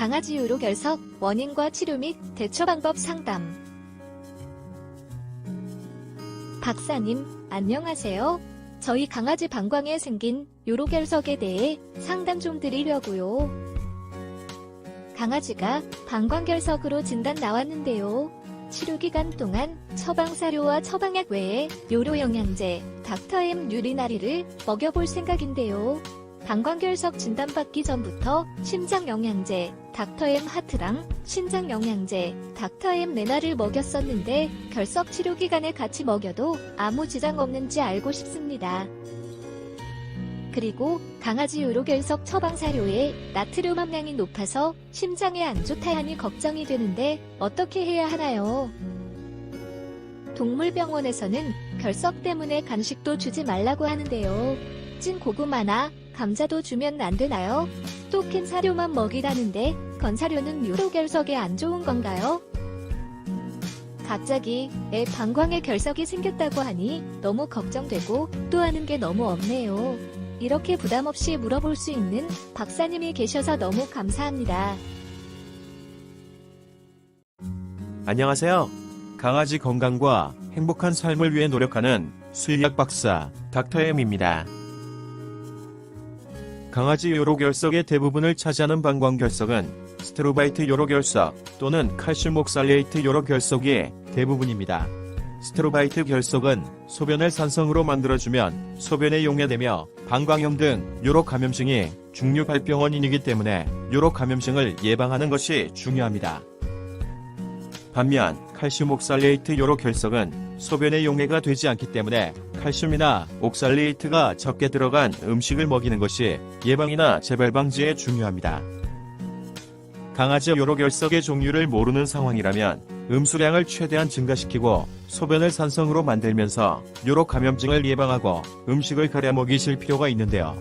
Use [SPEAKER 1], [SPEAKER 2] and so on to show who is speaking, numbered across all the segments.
[SPEAKER 1] 강아지 요로 결석, 원인과 치료 및 대처 방법 상담. 박사님, 안녕하세요. 저희 강아지 방광에 생긴 요로 결석에 대해 상담 좀 드리려고요. 강아지가 방광 결석으로 진단 나왔는데요. 치료 기간 동안 처방 사료와 처방약 외에 요로 영양제, 닥터엠 유리나리를 먹여볼 생각인데요. 방광결석 진단받기 전부터 심장 영양제, 닥터엠 하트랑 신장 영양제, 닥터엠 레나를 먹였었는데 결석 치료 기간에 같이 먹여도 아무 지장 없는지 알고 싶습니다. 그리고 강아지 요로결석 처방 사료에 나트륨 함량이 높아서 심장에 안 좋다 하니 걱정이 되는데 어떻게 해야 하나요? 동물병원에서는 결석 때문에 간식도 주지 말라고 하는데요. 찐 고구마나 감자도 주면 안 되나요? 또캔 사료만 먹이라는데 건사료는 요로결석에 안 좋은 건가요? 갑자기 애 방광에 결석이 생겼다고 하니 너무 걱정되고 또 하는 게 너무 없네요. 이렇게 부담 없이 물어볼 수 있는 박사님이 계셔서 너무 감사합니다.
[SPEAKER 2] 안녕하세요. 강아지 건강과 행복한 삶을 위해 노력하는 수의학 박사 닥터엠입니다. 강아지 요로결석의 대부분을 차지하는 방광결석은 스테로바이트 요로결석 또는 칼슘 옥살레이트 요로결석이 대부분입니다. 스테로바이트 결석은 소변을 산성으로 만들어주면 소변에 용해되며 방광염 등 요로 감염증이 중류 발병 원인이기 때문에 요로 감염증을 예방하는 것이 중요합니다. 반면 칼슘 옥살레이트 요로 결석은 소변의 용해가 되지 않기 때문에 칼슘이나 옥살레이트가 적게 들어간 음식을 먹이는 것이 예방이나 재발 방지에 중요합니다. 강아지 요로 결석의 종류를 모르는 상황이라면 음수량을 최대한 증가시키고 소변을 산성으로 만들면서 요로 감염증을 예방하고 음식을 가려 먹이실 필요가 있는데요.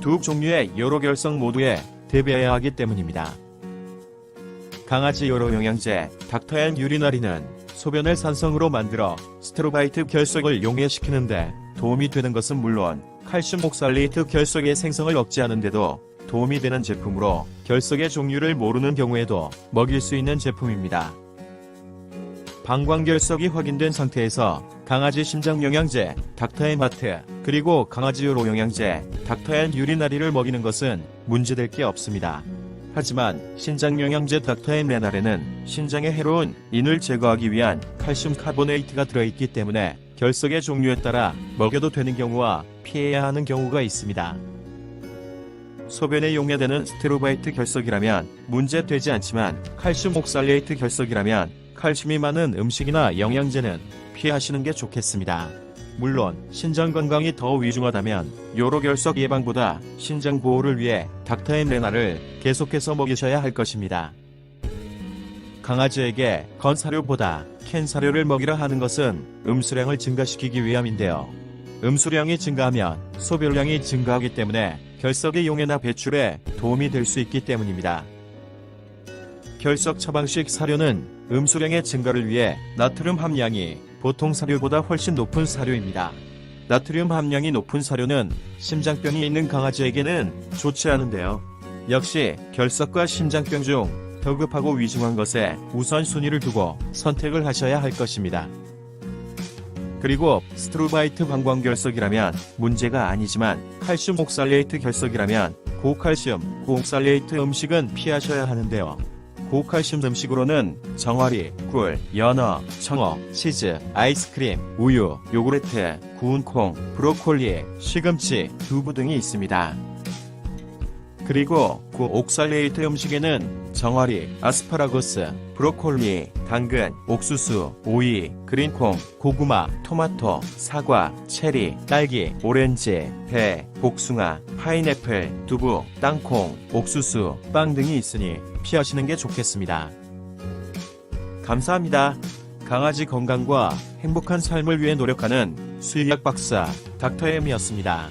[SPEAKER 2] 두 종류의 요로 결석 모두에 대비해야 하기 때문입니다. 강아지 요로 영양제 닥터앤 유리나리는 소변을 산성으로 만들어 스테로바이트 결석을 용해시키는데 도움이 되는 것은 물론 칼슘 옥살레이트 결석의 생성을 억제하는 데도 도움이 되는 제품으로 결석의 종류를 모르는 경우에도 먹일 수 있는 제품입니다. 방광결석이 확인된 상태에서 강아지 심장 영양제 닥터앤마트 그리고 강아지 요로 영양제 닥터앤 유리나리를 먹이는 것은 문제될 게 없습니다. 하지만 신장 영양제 닥터앤 레날에는 신장에 해로운 인을 제거하기 위한 칼슘 카보네이트가 들어있기 때문에 결석의 종류에 따라 먹여도 되는 경우와 피해야 하는 경우가 있습니다. 소변에 용해되는 스테로바이트 결석이라면 문제되지 않지만 칼슘 옥살레이트 결석이라면 칼슘이 많은 음식이나 영양제는 피하시는 게 좋겠습니다. 물론 신장 건강이 더 위중하다면 요로 결석 예방보다 신장 보호를 위해 닥터앤 레나를 계속해서 먹이셔야 할 것입니다. 강아지에게 건사료보다 캔 사료를 먹이라 하는 것은 음수량을 증가시키기 위함인데요. 음수량이 증가하면 소변량이 증가하기 때문에 결석의 용해나 배출에 도움이 될 수 있기 때문입니다. 결석 처방식 사료는 음수량의 증가를 위해 나트륨 함량이 보통 사료보다 훨씬 높은 사료입니다. 나트륨 함량이 높은 사료는 심장병이 있는 강아지에게는 좋지 않은데요. 역시 결석과 심장병 중 더 급하고 위중한 것에 우선순위를 두고 선택을 하셔야 할 것입니다. 그리고 스트로바이트 방광결석이라면 문제가 아니지만 칼슘 옥살레이트 결석이라면 고칼슘, 고옥살레이트 음식은 피하셔야 하는데요. 고칼슘 음식으로는 정어리, 꿀, 연어, 청어, 치즈, 아이스크림, 우유, 요구르트, 구운 콩, 브로콜리, 시금치, 두부 등이 있습니다. 그리고 고옥살레이트 음식에는 정어리, 아스파라거스, 브로콜리, 당근, 옥수수, 오이, 그린콩, 고구마, 토마토, 사과, 체리, 딸기, 오렌지, 배, 복숭아, 파인애플, 두부, 땅콩, 옥수수, 빵 등이 있으니 피하시는 게 좋겠습니다. 감사합니다. 강아지 건강과 행복한 삶을 위해 노력하는 수의학 박사 닥터엠이었습니다.